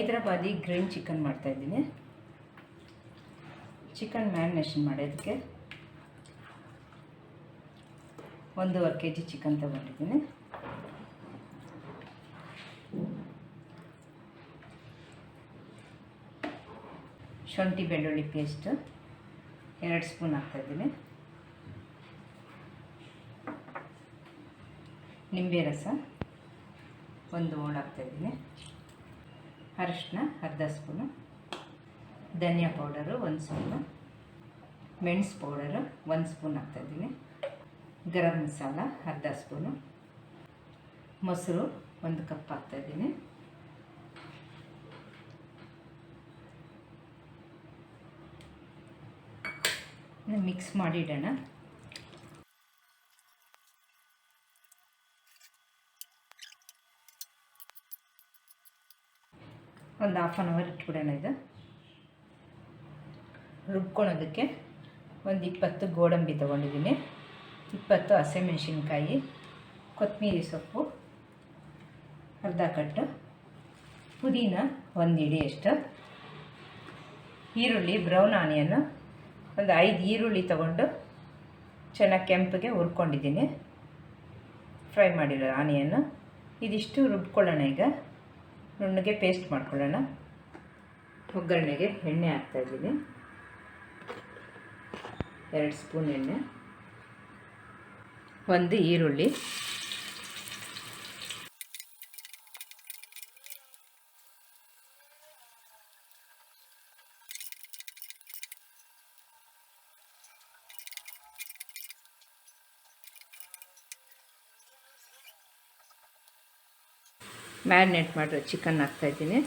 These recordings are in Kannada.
ಹೈದ್ರಾಬಾದಿ ಗ್ರೀನ್ ಚಿಕನ್ ಮಾಡ್ತಾ ಇದ್ದೀನಿ. ಚಿಕನ್ ಮ್ಯಾರಿನೇಷನ್ ಮಾಡೋದಕ್ಕೆ ಒಂದೂವರೆ ಕೆ ಜಿ ಚಿಕನ್ ತಗೊಂಡಿದ್ದೀನಿ. ಶುಂಠಿ ಬೆಳ್ಳುಳ್ಳಿ ಪೇಸ್ಟ್ ಎರಡು ಸ್ಪೂನ್ ಹಾಕ್ತಾಯಿದ್ದೀನಿ ನಿಂಬೆ ರಸ ಒಂದು ಹೋಳು ಹಾಕ್ತಾಯಿದ್ದೀನಿ ಅರಿಶಿನ ಅರ್ಧ ಸ್ಪೂನು. ಧನಿಯಾ ಪೌಡರು ಒಂದು ಸ್ಪೂನು. ಮೆಣಸು ಪೌಡರು ಒಂದು ಸ್ಪೂನ್ ಹಾಕ್ತಾಯಿದ್ದೀನಿ ಗರಂ ಮಸಾಲ ಅರ್ಧ ಸ್ಪೂನು. ಮೊಸರು ಒಂದು ಕಪ್ ಹಾಕ್ತಾಯಿದ್ದೀನಿ ಮಿಕ್ಸ್ ಮಾಡಿಡೋಣ ಒಂದು ಹಾಫ್ ಆನ್ ಅವರ್ ಇಟ್ಬಿಡೋಣ ಇದು. ರುಬ್ಕೊಳೋದಕ್ಕೆ ಒಂದು ಇಪ್ಪತ್ತು ಗೋಡಂಬಿ ತೊಗೊಂಡಿದ್ದೀನಿ. ಇಪ್ಪತ್ತು ಹಸಿಮೆಣಸಿನ್ಕಾಯಿ ಕೊತ್ತಂಬರಿ ಸೊಪ್ಪು, ಅರ್ಧ ಕಟ್ಟು, ಪುದೀನ ಒಂದು ಅಷ್ಟು ಈರುಳ್ಳಿ, ಬ್ರೌನ್ ಆನಿಯನ್ನು ಒಂದು ಐದು ಈರುಳ್ಳಿ ತಗೊಂಡು ಚೆನ್ನಾಗಿ ಕೆಂಪಿಗೆ ಹುರ್ಕೊಂಡಿದ್ದೀನಿ. ಫ್ರೈ ಮಾಡಿರೋ ಆನಿಯನ್ನು ಇದಿಷ್ಟು ರುಬ್ಕೊಳ್ಳೋಣ ಈಗ. ನುಣ್ಣಗೆ ಪೇಸ್ಟ್ ಮಾಡ್ಕೊಳ್ಳೋಣ. ಒಗ್ಗರಣೆಗೆ ಎಣ್ಣೆ ಹಾಕ್ತಾಯಿದ್ದೀನಿ ಎರಡು ಸ್ಪೂನ್ ಎಣ್ಣೆ. ಒಂದು ಈರುಳ್ಳಿ. ಮ್ಯಾರಿನೇಟ್ ಮಾಡಿರೋ ಚಿಕನ್ ಹಾಕ್ತಾಯಿದ್ದೀನಿ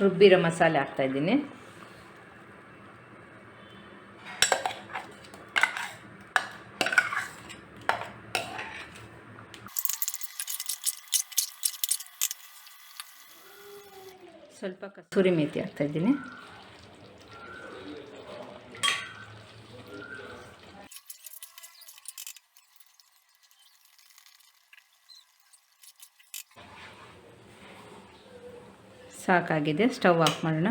ರುಬ್ಬಿರೋ ಮಸಾಲೆ ಹಾಕ್ತಾಯಿದ್ದೀನಿ ಸ್ವಲ್ಪ ಕಸೂರಿ ಮೇಥಿ ಹಾಕ್ತಾಯಿದ್ದೀನಿ ಸಾಕಾಗಿದೆ ಸ್ಟವ್ ಆಫ್ ಮಾಡೋಣ.